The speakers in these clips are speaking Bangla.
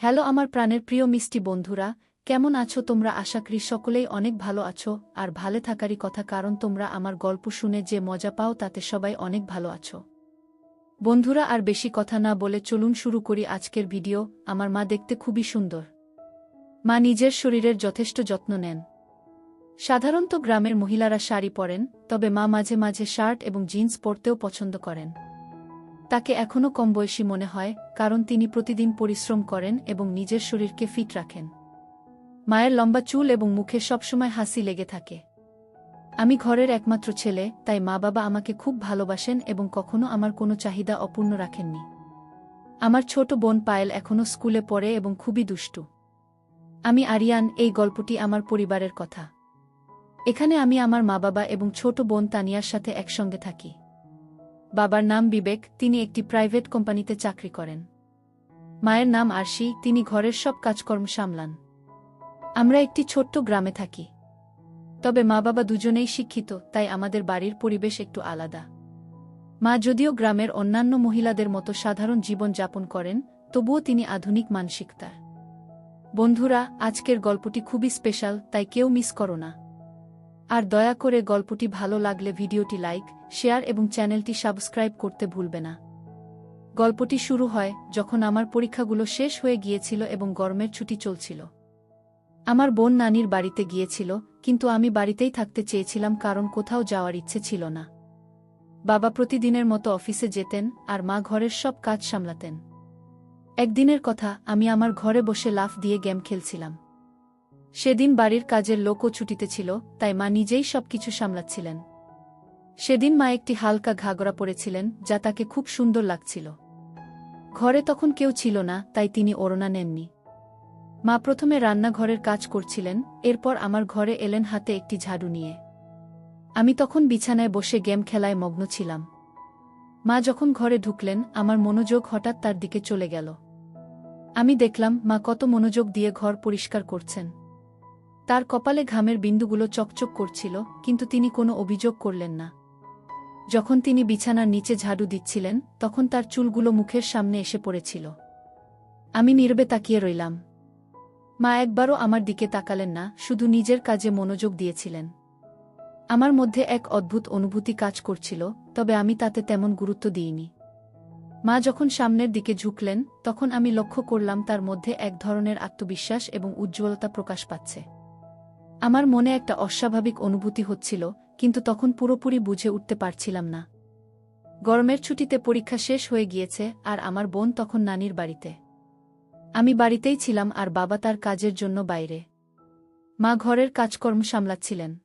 হ্যালো আমার প্রাণের প্রিয় মিষ্টি বন্ধুরা, কেমন আছো তোমরা? আশা করি সকলেই অনেক ভালো আছো, আর ভালো থাকারই কথা কারণ তোমরা আমার গল্প শুনে যে মজা পাও তাতে সবাই অনেক ভালো আছো। বন্ধুরা, আর বেশি কথা না বলে চলুন শুরু করি আজকের ভিডিও, আমার মা দেখতে খুবই সুন্দর। মা নিজের শরীরের যথেষ্ট যত্ন নেন। সাধারণত গ্রামের মহিলারা শাড়ি পরেন, তবে মা মাঝে মাঝে শার্ট এবং জিন্স পরতেও পছন্দ করেন। তাকে এখনও কম বয়সী মনে হয়, কারণ তিনি প্রতিদিন পরিশ্রম করেন এবং নিজের শরীরকে ফিট রাখেন। মায়ের লম্বা চুল এবং মুখে সবসময় হাসি লেগে থাকে। আমি ঘরের একমাত্র ছেলে, তাই মা বাবা আমাকে খুব ভালোবাসেন এবং কখনো আমার কোনো চাহিদা অপূর্ণ রাখেননি। আমার ছোট বোন পায়েল এখনও স্কুলে পড়ে এবং খুবই দুষ্টু। আমি আরিয়ান, এই গল্পটি আমার পরিবারের কথা। এখানে আমি আমার মা বাবা এবং ছোট বোন তানিয়ার সাথে একসঙ্গে থাকি। বাবার নাম বিবেক, তিনি একটি প্রাইভেট কোম্পানিতে চাকরি করেন। মায়ের নাম আরশি, তিনি ঘরের সব কাজকর্ম সামলান। আমরা একটি ছোট্ট গ্রামে থাকি। তবে মা বাবা দুজনেই শিক্ষিত, তাই আমাদের বাড়ির পরিবেশ একটু আলাদা। মা যদিও গ্রামের অন্যান্য মহিলাদের মতো সাধারণ জীবন যাপন করেন, তবুও তিনি আধুনিক মানসিকতার। বন্ধুরা, আজকের গল্পটি খুবই স্পেশাল, তাই কেউ মিস করো না। আর দয়া করে গল্পটি ভালো লাগলে ভিডিওটি লাইক শেয়ার এবং চ্যানেলটি সাবস্ক্রাইব করতে ভুলবে না। গল্পটি শুরু হয় যখন আমার পরীক্ষাগুলো শেষ হয়ে গিয়েছিল এবং গরমের ছুটি চলছিল। আমার বোন নানির বাড়িতে গিয়েছিল, কিন্তু আমি বাড়িতেই থাকতে চেয়েছিলাম কারণ কোথাও যাওয়ার ইচ্ছে ছিল না। বাবা প্রতিদিনের মতো অফিসে যেতেন আর মা ঘরের সব কাজ সামলাতেন। একদিনের কথা, আমি আমার ঘরে বসে লাফ দিয়ে গেম খেলছিলাম। সেদিন বাড়ির কাজের লোকও ছুটিতে ছিল, তাই মা নিজেই সবকিছু সামলাচ্ছিলেন। সেদিন মা একটি হালকা ঘাগরা পরেছিলেন, যা তাকে খুব সুন্দর লাগছিল। ঘরে তখন কেউ ছিল না, তাই তিনি ওড়না নেননি। মা প্রথমে রান্নাঘরের কাজ করছিলেন, এরপর আমার ঘরে এলেন হাতে একটি ঝাড়ু নিয়ে। আমি তখন বিছানায় বসে গেম খেলায় মগ্ন ছিলাম। মা যখন ঘরে ঢুকলেন, আমার মনোযোগ হঠাৎ তার দিকে চলে গেল। আমি দেখলাম, মা কত মনোযোগ দিয়ে ঘর পরিষ্কার করছেন। তার কপালে ঘামের বিন্দুগুলো চকচক করছিল, কিন্তু তিনি কোনো অভিযোগ করলেন না। যখন তিনি বিছানার নিচে ঝাড়ু দিচ্ছিলেন, তখন তার চুলগুলো মুখের সামনে এসে পড়েছিল। আমি নীরবে তাকিয়ে রইলাম। মা একবারও আমার দিকে তাকালেন না, শুধু নিজের কাজে মনোযোগ দিয়েছিলেন। আমার মধ্যে এক অদ্ভুত অনুভূতি কাজ করছিল, তবে আমি তাতে তেমন গুরুত্ব দিইনি। মা যখন সামনের দিকে ঝুঁকলেন, তখন আমি লক্ষ্য করলাম তার মধ্যে এক ধরনের আত্মবিশ্বাস এবং উজ্জ্বলতা প্রকাশ পাচ্ছে। আমার মনে একটা অস্বাভাবিক অনুভূতি হচ্ছিল কিন্তু তখন পুরোপুরি বুঝে উঠতে পারছিলাম না। গরমের ছুটিতে পরীক্ষা শেষ হয়ে গিয়েছে আর আমার বোন তখন নানির বাড়িতে। আমি বাড়িতেই ছিলাম আর বাবা তার কাজের জন্য বাইরে। মা ঘরের কাজকর্ম সামলাচ্ছিলেন।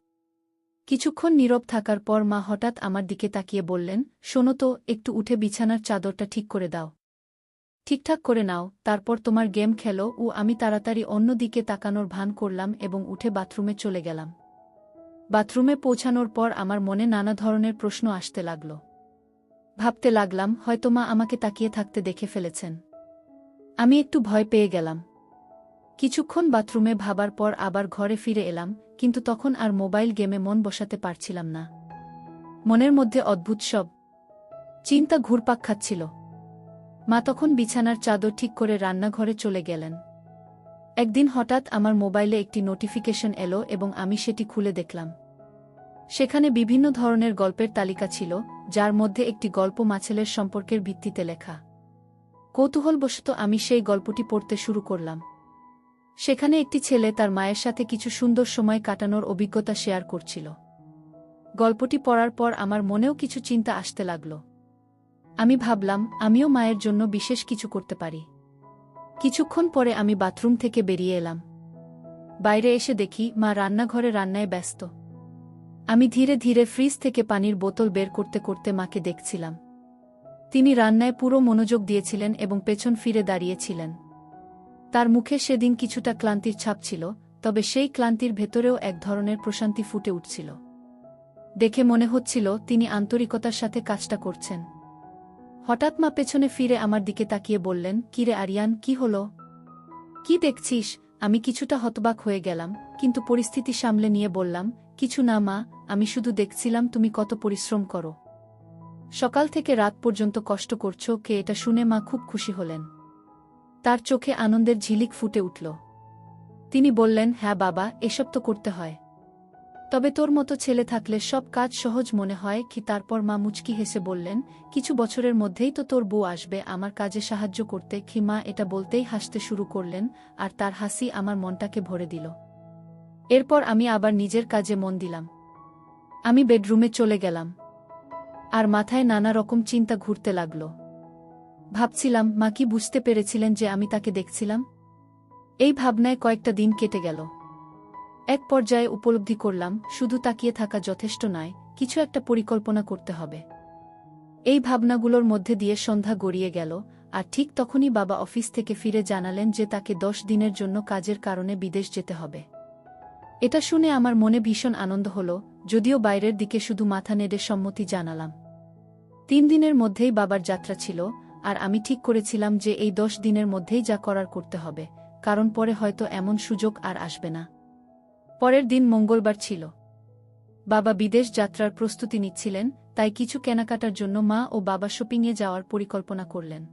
কিছুক্ষণ নীরব থাকার পর মা হঠাৎ আমার দিকে তাকিয়ে বললেন, শোনো তো, একটু উঠে বিছানার চাদরটা ঠিক করে দাও। ঠিকঠাক করে নাও, তারপর তোমার গেম খেলো ও আমি তাড়াতাড়ি অন্য দিকে তাকানোর ভান করলাম এবং উঠে বাথরুমে চলে গেলাম। বাথরুমে পৌঁছানোর পর আমার মনে নানা ধরনের প্রশ্ন আসতে লাগল। ভাবতে লাগলাম, হয়তো মা আমাকে তাকিয়ে থাকতে দেখে ফেলেছেন। আমি একটু ভয় পেয়ে গেলাম। কিছুক্ষণ বাথরুমে ভাবার পর আবার ঘরে ফিরে এলাম, কিন্তু তখন আর মোবাইল গেমে মন বসাতে পারছিলাম না। মনের মধ্যে অদ্ভুত সব চিন্তা ঘুরপাক খাচ্ছিল। মা তখন বিছানার চাদর ঠিক করে রান্নাঘরে চলে গেলেন। একদিন হঠাৎ আমার মোবাইলে একটি নোটিফিকেশন এলো এবং আমি সেটি খুলে দেখলাম। সেখানে বিভিন্ন ধরনের গল্পের তালিকা ছিল, যার মধ্যে একটি গল্প মাছেলের সম্পর্কের ভিত্তিতে লেখা। কৌতূহলবশত আমি সেই গল্পটি পড়তে শুরু করলাম। সেখানে একটি ছেলে তার মায়ের সাথে কিছু সুন্দর সময় কাটানোর অভিজ্ঞতা শেয়ার করছিল। গল্পটি পড়ার পর আমার মনেও কিছু চিন্তা আসতে লাগল। আমি ভাবলাম, আমিও মায়ের জন্য বিশেষ কিছু করতে পারি। কিছুক্ষণ পরে আমি বাথরুম থেকে বেরিয়ে এলাম। বাইরে এসে দেখি মা রান্নাঘরে রান্নায় ব্যস্ত। আমি ধীরে ধীরে ফ্রিজ থেকে পানির বোতল বের করতে করতে মাকে দেখছিলাম। তিনি রান্নায় পুরো মনোযোগ দিয়েছিলেন এবং পেছন ফিরে দাঁড়িয়েছিলেন। তার মুখে সেদিন কিছুটা ক্লান্তির ছাপ ছিল, তবে সেই ক্লান্তির ভেতরেও এক ধরনের প্রশান্তি ফুটে উঠছিল। দেখে মনে হচ্ছিল তিনি আন্তরিকতার সাথে কাজটা করছেন। হঠাৎ মা পেছনে ফিরে আমার দিকে তাকিয়ে বললেন, কিরে আরিয়ান, কি হল? কি দেখছিস? আমি কিছুটা হতবাক হয়ে গেলাম, কিন্তু পরিস্থিতি সামলে নিয়ে বললাম, কিছু না মা, আমি শুধু দেখছিলাম তুমি কত পরিশ্রম করো। সকাল থেকে রাত পর্যন্ত কষ্ট করছ, কে এটা শুনে মা খুব খুশি হলেন। তার চোখে আনন্দের ঝিলিক ফুটে উঠল। তিনি বললেন হ্যাঁ বাবা, এসব তো করতে হয়। তবে তোর মতো ছেলে থাকলে সব কাজ সহজ মনে হয় কি? তারপর মা মুচকি হেসে বললেন, কিছু বছরের মধ্যেই তো তোর বউ আসবে, আমার কাজে সাহায্য করতে। কি মা এটা বলতেই হাসতে শুরু করলেন, আর তার হাসি আমার মনটাকে ভরে দিল। এরপর আমি আবার নিজের কাজে মন দিলাম। আমি বেডরুমে চলে গেলাম। আর মাথায় নানা রকম চিন্তা ঘুরতে লাগল। ভাবছিলাম, মা কি বুঝতে পেরেছিলেন যে আমি তাকে দেখছিলাম? এই ভাবনায় কয়েকটা দিন কেটে গেল। এক পর্যায়ে উপলব্ধি করলাম, শুধু তাকিয়ে থাকা যথেষ্ট নয়, কিছু একটা পরিকল্পনা করতে হবে। এই ভাবনাগুলোর মধ্যে দিয়ে সন্ধ্যা গড়িয়ে গেল, আর ঠিক তখনই বাবা অফিস থেকে ফিরে জানালেন যে তাকে দশ দিনের জন্য কাজের কারণে বিদেশ যেতে হবে। এটা শুনে আমার মনে ভীষণ আনন্দ হল, যদিও বাইরের দিকে শুধু মাথা নেড়ে সম্মতি জানালাম। তিন দিনের মধ্যেই বাবার যাত্রা ছিল, আর আমি ঠিক করেছিলাম যে এই দশ দিনের মধ্যেই যা করার করতে হবে, কারণ পরে হয়তো এমন সুযোগ আর আসবে না। পরের দিন মঙ্গলবার ছিল। বাবা বিদেশ যাত্রার প্রস্তুতি নিচ্ছিলেন, তাই কিছু কেনাকাটার জন্য মা ও বাবা শপিংয়ে যাওয়ার পরিকল্পনা করলেন।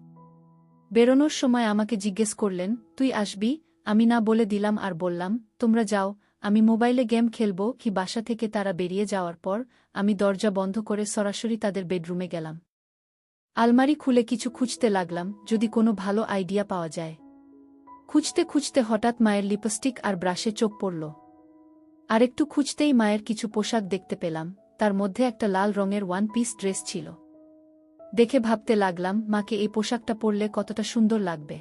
বেরোনোর সময় আমাকে জিজ্ঞেস করলেন, তুই আসবি? আমি না বলে দিলাম আর বললাম, তোমরা যাও, আমি মোবাইলে গেম খেলব কি বাসা থেকে তারা বেরিয়ে যাওয়ার পর আমি দরজা বন্ধ করে সরাসরি তাদের বেডরুমে গেলাম। আলমারি খুলে কিছু খুঁজতে লাগলাম, যদি কোনো ভালো আইডিয়া পাওয়া যায়। খুঁজতে খুঁজতে হঠাৎ মায়ের লিপস্টিক আর ব্রাশে চোখ পড়ল। আরেকটু খুঁজতেই মায়ের কিছু পোশাক দেখতে পেলাম। তার মধ্যে একটা লাল রঙের ওয়ান পিস ড্রেস ছিল। দেখে ভাবতে লাগলাম, মাকে এই পোশাকটা পরলে কতটা সুন্দর লাগবে।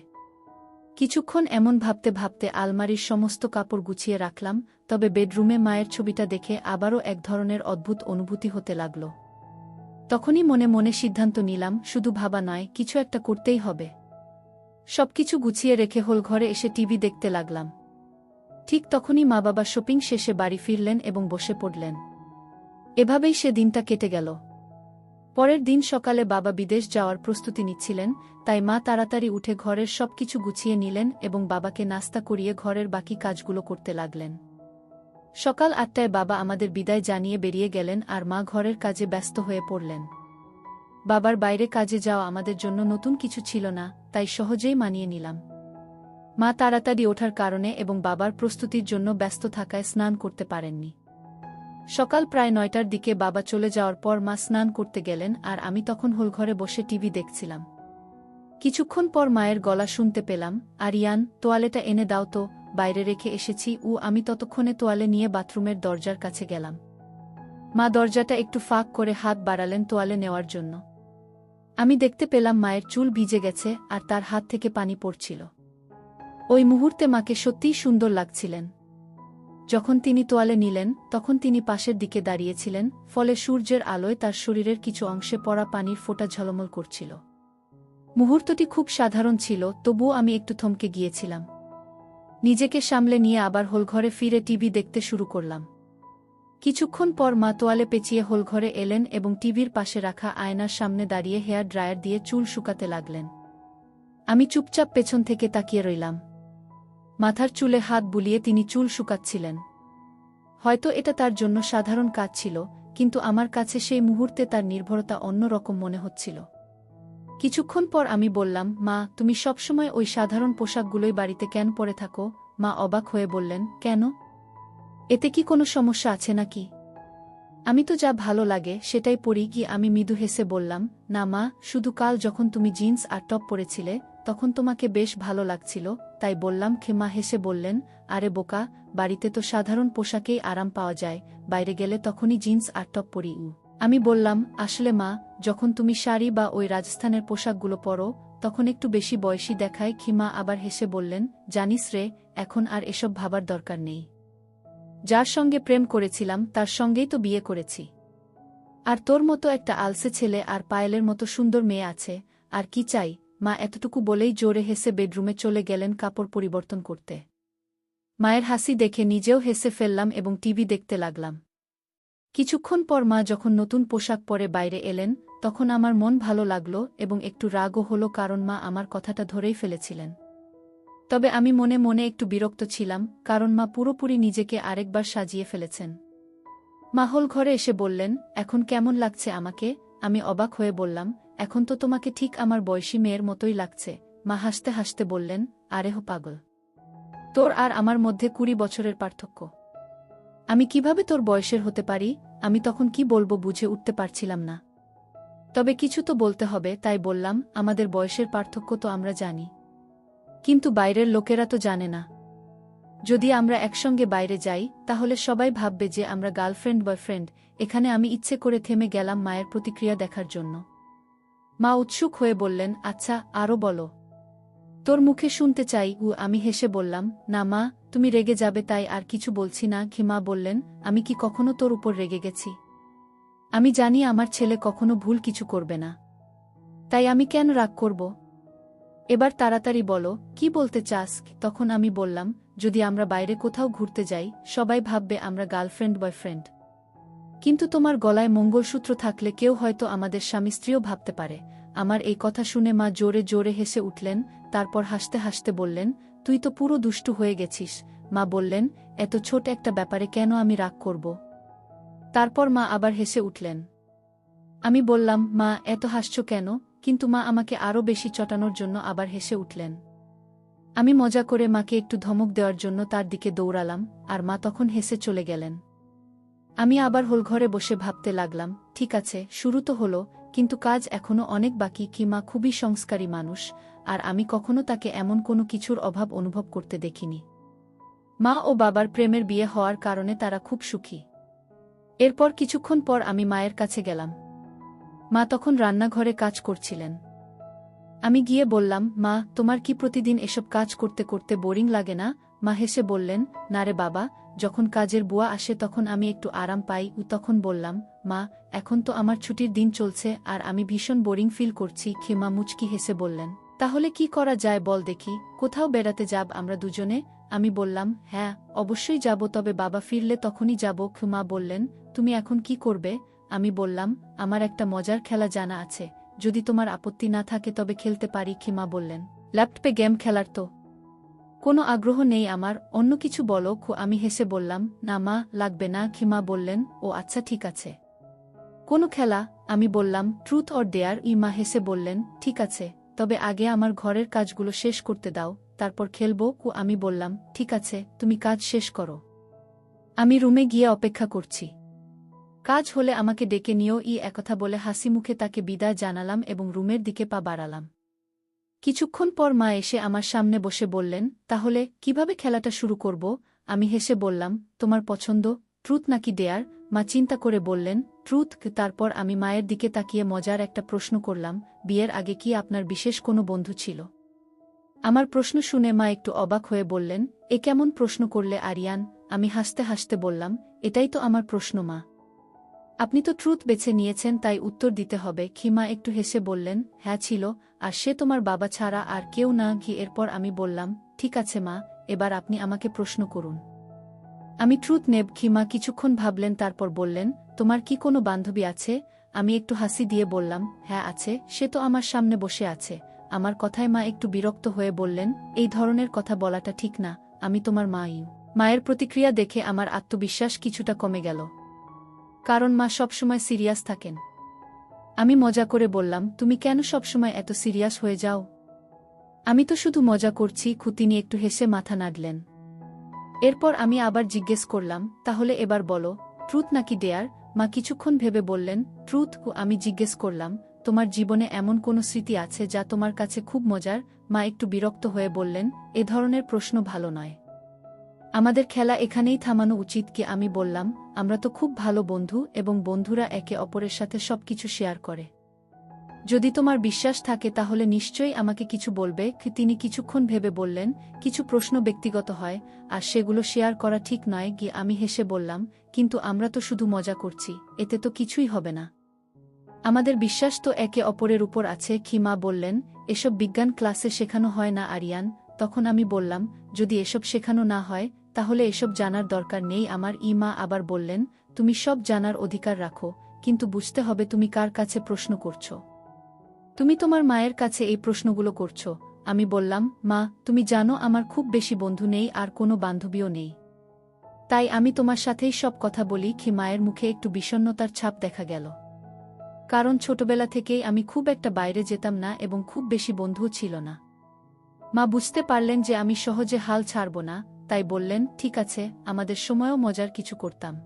কিছুক্ষণ এমন ভাবতে ভাবতে আলমারির সমস্ত কাপড় গুছিয়ে রাখলাম, তবে বেডরুমে মায়ের ছবিটা দেখে আবারও এক ধরনের অদ্ভুত অনুভূতি হতে লাগল। তখনই মনে মনে সিদ্ধান্ত নিলাম, শুধু ভাবা নয়, কিছু একটা করতেই হবে। সবকিছু গুছিয়ে রেখে হোল ঘরে এসে টিভি দেখতে লাগলাম। ঠিক তখনই মা বাবা শপিং শেষে বাড়ি ফিরলেন এবং বসে পড়লেন। এভাবেই সে দিনটা কেটে গেল। পরের দিন সকালে বাবা বিদেশ যাওয়ার প্রস্তুতি নিচ্ছিলেন, তাই মা তাড়াতাড়ি উঠে ঘরের সবকিছু গুছিয়ে নিলেন এবং বাবাকে নাস্তা করিয়ে ঘরের বাকি কাজগুলো করতে লাগলেন। সকাল আটটায় বাবা আমাদের বিদায় জানিয়ে বেরিয়ে গেলেন আর মা ঘরের কাজে ব্যস্ত হয়ে পড়লেন। বাবার বাইরে কাজে যাওয়া আমাদের জন্য নতুন কিছু ছিল না, তাই সহজেই মানিয়ে নিলাম। মা তাড়াতাড়ি ওঠার কারণে এবং বাবার প্রস্তুতির জন্য ব্যস্ত থাকায় স্নান করতে পারেননি। সকাল প্রায় নয়টার দিকে বাবা চলে যাওয়ার পর মা স্নান করতে গেলেন আর আমি তখন হোলঘরে বসে টিভি দেখছিলাম। কিছুক্ষণ পর মায়ের গলা শুনতে পেলাম, আরিয়ান, তোয়ালেটা এনে দাও তো, বাইরে রেখে এসেছি ও আমি ততক্ষণে তোয়ালে নিয়ে বাথরুমের দরজার কাছে গেলাম। মা দরজাটা একটু ফাঁক করে হাত বাড়ালেন তোয়ালে নেওয়ার জন্য। আমি দেখতে পেলাম মায়ের চুল ভিজে গেছে আর তার হাত থেকে পানি পড়ছিল। ওই মুহূর্তে মাকে সত্যিই সুন্দর লাগছিলেন। যখন তিনি তোয়ালে নিলেন, তখন তিনি পাশের দিকে দাঁড়িয়েছিলেন, ফলে সূর্যের আলোয় তার শরীরের কিছু অংশে পড়া পানির ফোঁটা ঝলমল করছিল। মুহূর্তটি খুব সাধারণ ছিল, তবুও আমি একটু থমকে গিয়েছিলাম। নিজেকে সামলে নিয়ে আবার হোলঘরে ফিরে টিভি দেখতে শুরু করলাম। কিছুক্ষণ পর মা তোয়ালে পেঁচিয়ে হোলঘরে এলেন এবং টিভির পাশে রাখা আয়নার সামনে দাঁড়িয়ে হেয়ার ড্রায়ার দিয়ে চুল শুকাতে লাগলেন। আমি চুপচাপ পেছন থেকে তাকিয়ে রইলাম। মাথার চুলে হাত বুলিয়ে তিনি চুল শুকাচ্ছিলেন। হয়তো এটা তার জন্য সাধারণ কাজ ছিল, কিন্তু আমার কাছে সেই মুহূর্তে তার নির্ভরতা অন্য রকম মনে হচ্ছিল। কিছুক্ষণ পর আমি বললাম, মা, তুমি সবসময় ওই সাধারণ পোশাকগুলোই বাড়িতে কেন পরে থাকো? মা অবাক হয়ে বললেন, কেন? এতে কি কোনো সমস্যা আছে নাকি? আমি তো যা ভালো লাগে, সেটাই পড়ি কি আমি মৃদু হেসে বললাম, না মা, শুধু কাল যখন তুমি জিন্স আর টপ পরেছিলে, তখন তোমাকে বেশ ভালো লাগছিল তাই বললাম, খেমা হেসে বললেন, আরে বোকা, বাড়িতে তো সাধারণ পোশাকেই আরাম পাওয়া যায়, বাইরে গেলে তখনই জিন্স আর টপ পরি উ। আমি বললাম, আসলে মা, যখন তুমি শাড়ি বা ওই রাজস্থানের পোশাকগুলো পরো, তখন একটু বেশি বয়সী দেখায় খিমা আবার হেসে বললেন, জানিস রে, এখন আর এসব ভাবার দরকার নেই। যার সঙ্গে প্রেম করেছিলাম, তার সঙ্গেই তো বিয়ে করেছি। আর তোর মতো একটা আলসে ছেলে আর পায়েলের মতো সুন্দর মেয়ে আছে, আর কি চাই? মা এতটুকু বলেই জোরে হেসে বেডরুমে চলে গেলেন কাপড় পরিবর্তন করতে। মায়ের হাসি দেখে নিজেও হেসে ফেললাম এবং টিভি দেখতে লাগলাম। কিছুক্ষণ পর মা যখন নতুন পোশাক পরে বাইরে এলেন, তখন আমার মন ভালো লাগল এবং একটু রাগও হলো কারণ মা আমার কথাটা ধরেই ফেলেছিলেন। তবে আমি মনে মনে একটু বিরক্ত ছিলাম, কারণ মা পুরোপুরি নিজেকে আরেকবার সাজিয়ে ফেলেছেন। মাহল ঘরে এসে বললেন, এখন কেমন লাগছে আমাকে? আমি অবাক হয়ে বললাম এখন তো তোমাকে ঠিক আমার বয়সী মেয়ের মতোই লাগছে। মা হাসতে হাসতে বললেন, আরে হো পাগল। তোর আর আমার মধ্যে কুড়ি বছরের পার্থক্য। আমি কীভাবে তোর বয়সের হতে পারি? আমি তখন কি বলব বুঝে উঠতে পারছিলাম না। তবে কিছু তো বলতে হবে, তাই বললাম, আমাদের বয়সের পার্থক্য তো আমরা জানি। কিন্তু বাইরের লোকেরা তো জানে না। যদি আমরা একসঙ্গে বাইরে যাই, তাহলে সবাই ভাববে যে আমরা গার্লফ্রেন্ড বয়ফ্রেন্ড। এখানে আমি ইচ্ছে করে থেমে গেলাম মায়ের প্রতিক্রিয়া দেখার জন্য। মা উৎসুক হয়ে বললেন আচ্ছা আরও বলো। তোর মুখে শুনতে চাই উ আমি হেসে বললাম, না মা, তুমি রেগে যাবে তাই আর কিছু বলছি না। কি মা বললেন, আমি কি কখনো তোর উপর রেগে গেছি? আমি জানি আমার ছেলে কখনো ভুল কিছু করবে না। তাই আমি কেন রাগ করব? এবার তাড়াতাড়ি বলো, কি বলতে চাস? তখন আমি বললাম, যদি আমরা বাইরে কোথাও ঘুরতে যাই, সবাই ভাববে আমরা গার্লফ্রেন্ড, বয়ফ্রেন্ড। কিন্তু তোমার গলায় মঙ্গলসূত্র থাকলে কেউ হয়তো আমাদের স্বামী স্ত্রীও ভাবতে পারে। আমার এই কথা শুনে মা জোরে জোরে হেসে উঠলেন, তারপর হাসতে হাসতে বললেন, তুই তো পুরো দুষ্টু হয়ে গেছিস। মা বললেন, এত ছোট একটা ব্যাপারে কেন আমি রাগ করব? তারপর মা আবার হেসে উঠলেন, আমি বললাম, মা, এত হাসছ কেন? কিন্তু মা আমাকে আরও বেশি চটানোর জন্য আবার হেসে উঠলেন, আমি মজা করে মাকে একটু ধমক দেওয়ার জন্য তার দিকে দৌড়ালাম। আর মা তখন হেসে চলে গেলেন। আমি আবার হোলঘরে বসে ভাবতে লাগলাম, ঠিক আছে, শুরু তো হলো, কিন্তু কাজ এখনও অনেক বাকি কি মা খুবই সংস্কারী মানুষ, আর আমি কখনো তাকে এমন কোনো কিছুর অভাব অনুভব করতে দেখিনি। মা ও বাবার প্রেমের বিয়ে হওয়ার কারণে তারা খুব সুখী। এরপর কিছুক্ষণ পর আমি মায়ের কাছে গেলাম। মা তখন রান্নাঘরে কাজ করছিলেন। আমি গিয়ে বললাম, মা, তোমার কি প্রতিদিন এসব কাজ করতে করতে বোরিং লাগে না? মা হেসে বললেন, না রে বাবা, যখন কাজের বুয়া আসে তখন আমি একটু আরাম পাই। তখন বললাম, মা, এখন তো আমার ছুটির দিন চলছে আর আমি ভীষণ বোরিং ফিল করছি। খেমা মুচকি হেসে বললেন, তাহলে কি করা যায় বল দেখি, কোথাও বেড়াতে যাব আমরা দুজনে? আমি বললাম হ্যাঁ অবশ্যই যাব, তবে বাবা ফিরলে তখনই যাব। মা বললেন, তুমি এখন কি করবে? আমি বললাম, আমার একটা মজার খেলা জানা আছে, যদি তোমার আপত্তি না থাকে তবে খেলতে পারি। খিমা বললেন, ল্যাপটপে গেম খেলার তো। কোনো আগ্রহ নেই আমার, অন্য কিছু বলো, খু, আমি হেসে বললাম, না মা, লাগবে না। খিমা বললেন, ও আচ্ছা ঠিক আছে। কোনো খেলা, আমি বললাম, ট্রুথ অর ডেয়ার? ই মা হেসে বললেন, ঠিক আছে, তবে আগে আমার ঘরের কাজগুলো শেষ করতে দাও, তারপর খেলব। কু আমি বললাম, ঠিক আছে, তুমি কাজ শেষ করো। আমি রুমে গিয়ে অপেক্ষা করছি। কাজ হলে আমাকে ডেকে নিও ই একথা বলে হাসি মুখে তাকে বিদায় জানালাম এবং রুমের দিকে পা বাড়ালাম। কিছুক্ষণ পর মা এসে আমার সামনে বসে বললেন, তাহলে কীভাবে খেলাটা শুরু করব? আমি হেসে বললাম, তোমার পছন্দ, ট্রুথ নাকি ডেয়ার? মা চিন্তা করে বললেন, ট্রুথ? তারপর আমি মায়ের দিকে তাকিয়ে মজার একটা প্রশ্ন করলাম, বিয়ের আগে কি আপনার বিশেষ কোনো বন্ধু ছিল? আমার প্রশ্ন শুনে মা একটু অবাক হয়ে বললেন, এ কেমন প্রশ্ন করলে আরিয়ান? আমি হাসতে হাসতে বললাম, এটাই তো আমার প্রশ্ন মা। আপনি তো ট্রুথ বেছে নিয়েছেন, তাই উত্তর দিতে হবে। খিমা একটু হেসে বললেন হ্যাঁ ছিল, আর সে তোমার বাবা ছাড়া আর কেউ না, ঘি এরপর আমি বললাম, ঠিক আছে মা, এবার আপনি আমাকে প্রশ্ন করুন। আমি ট্রুথ নেব খিমা কিছুক্ষণ ভাবলেন, তারপর বললেন, তোমার কি কোনো বান্ধবী আছে? আমি একটু হাসি দিয়ে বললাম হ্যাঁ আছে, সে তো আমার সামনে বসে আছে। আমার কথায় মা একটু বিরক্ত হয়ে বললেন, এই ধরনের কথা বলাটা ঠিক না, আমি তোমার মা ইউ মায়ের প্রতিক্রিয়া দেখে আমার আত্মবিশ্বাস কিছুটা কমে গেল। কারণ মা সবসময় সিরিয়াস থাকেন। আমি মজা করে বললাম, তুমি কেন সবসময় এত সিরিয়াস হয়ে যাও? আমি তো শুধু মজা করছি খুতিনি একটু হেসে মাথা নাড়লেন। এরপর আমি আবার জিজ্ঞেস করলাম, তাহলে এবার বলো, ট্রুথ নাকি ডেয়ার? মা কিছুক্ষণ ভেবে বললেন, ট্রুথ আমি জিজ্ঞেস করলাম, তোমার জীবনে এমন কোনো স্মৃতি আছে যা তোমার কাছে খুব মজার? মা একটু বিরক্ত হয়ে বললেন, এ ধরনের প্রশ্ন ভালো নয়। আমাদের খেলা এখানেই থামানো উচিত কি আমি বললাম, আমরা তো খুব ভালো বন্ধু এবং বন্ধুরা একে অপরের সাথে সবকিছু শেয়ার করে। যদি তোমার বিশ্বাস থাকে তাহলে নিশ্চয়ই আমাকে কিছু বলবে তিনি কিছুক্ষণ ভেবে বললেন, কিছু প্রশ্ন ব্যক্তিগত হয়, আর সেগুলো শেয়ার করা ঠিক নয় গিয়ে আমি হেসে বললাম, কিন্তু আমরা তো শুধু মজা করছি, এতে তো কিছুই হবে না। আমাদের বিশ্বাস তো একে অপরের উপর আছে খিমা বললেন, এসব বিজ্ঞান ক্লাসে শেখানো হয় না আরিয়ান, তখন আমি বললাম, যদি এসব শেখানো না হয় তাহলে এসব জানার দরকার নেই। আমার ইমা আবার বললেন, তুমি সব জানার অধিকার রাখো, কিন্তু বুঝতে হবে তুমি কার কাছে প্রশ্ন করছ। তুমি তোমার মায়ের কাছে এই প্রশ্নগুলো করছ। আমি বললাম, মা, তুমি জানো আমার খুব বেশি বন্ধু নেই আর কোনো বান্ধবীও নেই। তাই আমি তোমার সাথেই সব কথা বলি। কি মায়ের মুখে একটু বিষণ্নতার ছাপ দেখা গেল। কারণ ছোটবেলা থেকেই আমি খুব একটা বাইরে যেতাম না এবং খুব বেশি বন্ধুও ছিল না। মা বুঝতে পারলেন যে আমি সহজে হাল ছাড়ব না। তাই বললেন, ঠিক আছে, আমাদের সময়ও মজার কিছু করতাম।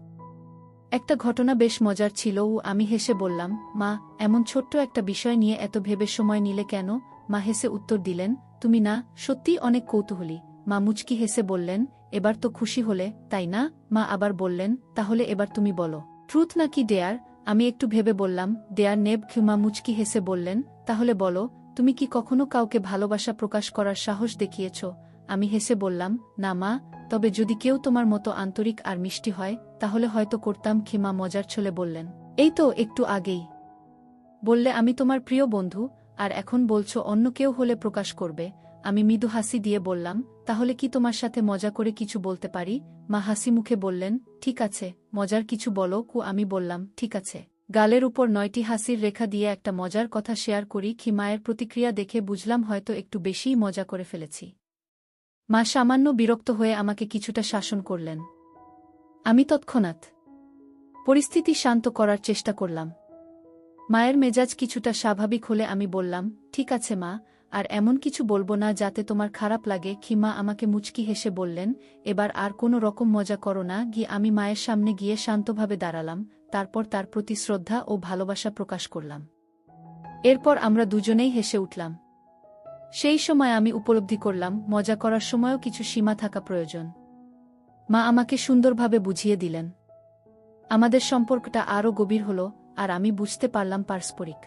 একটা ঘটনা বেশ মজার ছিল ও আমি হেসে বললাম, মা, এমন ছোট্ট একটা বিষয় নিয়ে এত ভেবে সময় নিলে কেন? মা হেসে উত্তর দিলেন, তুমি না, সত্যিই অনেক কৌতূহলী। মা মুচকি হেসে বললেন, এবার তো খুশি হলে, তাই না? মা আবার বললেন, তাহলে এবার তুমি বলো। ট্রুথ নাকি, ডেয়ার? আমি একটু ভেবে বললাম দেয়ার নেব মা মুচকি হেসে বললেন, তাহলে বলো, তুমি কি কখনো কাউকে ভালোবাসা প্রকাশ করার সাহস দেখিয়েছ? আমি হেসে বললাম, না মা, তবে যদি কেউ তোমার মতো আন্তরিক আর মিষ্টি হয়, তাহলে হয়তো করতাম খিমা মজার ছলে বললেন। এই তো, একটু আগেই। বললে আমি তোমার প্রিয় বন্ধু, আর এখন বলছো অন্য কেউ হলে প্রকাশ করবে। আমি মৃদু হাসি দিয়ে বললাম, তাহলে কি তোমার সাথে মজা করে কিছু বলতে পারি? মা হাসি মুখে বললেন, ঠিক আছে, মজার কিছু বলো কু। আমি বললাম, ঠিক আছে। গালের উপর নয়টি হাসির রেখা দিয়ে একটা মজার কথা শেয়ার করি খিমায়ের প্রতিক্রিয়া দেখে বুঝলাম হয়তো একটু বেশিই মজা করে ফেলেছি। মা সামান্য বিরক্ত হয়ে আমাকে কিছুটা শাসন করলেন। আমি তৎক্ষণাৎ পরিস্থিতি শান্ত করার চেষ্টা করলাম। মায়ের মেজাজ কিছুটা স্বাভাবিক হলে আমি বললাম, ঠিক আছে মা, আর এমন কিছু বলব না যাতে তোমার খারাপ লাগে। খিমা আমাকে মুচকি হেসে বললেন, এবার আর কোনো রকম মজা করো না। গিয়ে আমি মায়ের সামনে গিয়ে শান্তভাবে দাঁড়ালাম, তারপর তার প্রতি শ্রদ্ধা ও ভালোবাসা প্রকাশ করলাম। এরপর আমরা দুজনেই হেসে উঠলাম। সেই সময় আমি উপলব্ধি করলাম, মজা করার সময়ও কিছু সীমা থাকা প্রয়োজন। মা আমাকে সুন্দরভাবে বুঝিয়ে দিলেন। আমাদের সম্পর্কটা আরও গভীর হল, আর আমি বুঝতে পারলাম পারস্পরিক।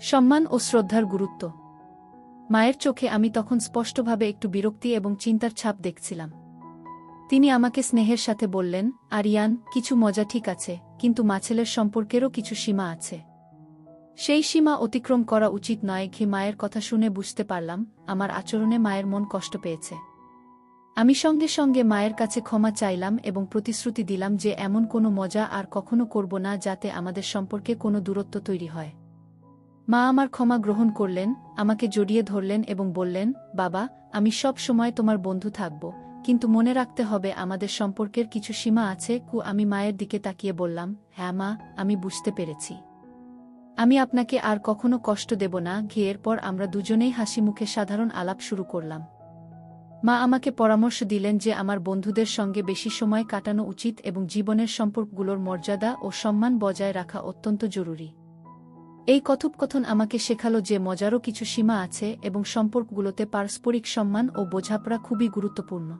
সম্মান ও শ্রদ্ধার গুরুত্ব। মায়ের চোখে আমি তখন স্পষ্টভাবে একটু বিরক্তি এবং চিন্তার ছাপ দেখছিলাম। তিনি আমাকে স্নেহের সাথে বললেন, আরিয়ান, কিছু মজা ঠিক আছে, কিন্তু মাছেলের সম্পর্কেরও কিছু সীমা আছে। সেই সীমা অতিক্রম করা উচিত নয় ঘি মায়ের কথা শুনে বুঝতে পারলাম, আমার আচরণে মায়ের মন কষ্ট পেয়েছে। আমি সঙ্গে সঙ্গে মায়ের কাছে ক্ষমা চাইলাম এবং প্রতিশ্রুতি দিলাম যে এমন কোনো মজা আর কখনো করব না যাতে আমাদের সম্পর্কে কোনো দূরত্ব তৈরি হয়। মা আমার ক্ষমা গ্রহণ করলেন, আমাকে জড়িয়ে ধরলেন এবং বললেন, বাবা, আমি সব সময় তোমার বন্ধু থাকব, কিন্তু মনে রাখতে হবে আমাদের সম্পর্কের কিছু সীমা আছে, কু, আমি মায়ের দিকে তাকিয়ে বললাম হ্যাঁ মা, আমি বুঝতে পেরেছি। আমি আপনাকে আর কখনো কষ্ট দেব না, ঘিয়ের পর আমরা দুজনেই হাসি মুখে সাধারণ আলাপ শুরু করলাম। মা আমাকে পরামর্শ দিলেন যে আমার বন্ধুদের সঙ্গে বেশি সময় কাটানো উচিত এবং জীবনের সম্পর্কগুলোর মর্যাদা ও সম্মান বজায় রাখা অত্যন্ত জরুরি। এই কথোপকথন আমাকে শেখালো যে মজারও কিছু সীমা আছে এবং সম্পর্কগুলোতে পারস্পরিক সম্মান ও বোঝাপড়া খুবই গুরুত্বপূর্ণ।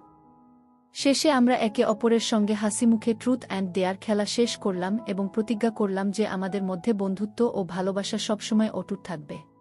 শেষে আমরা একে অপরের সঙ্গে হাসি মুখে ট্রুথ অ্যান্ড দেয়ার খেলা শেষ করলাম এবং প্রতিজ্ঞা করলাম যে আমাদের মধ্যে বন্ধুত্ব ও ভালোবাসা সবসময় অটুট থাকবে।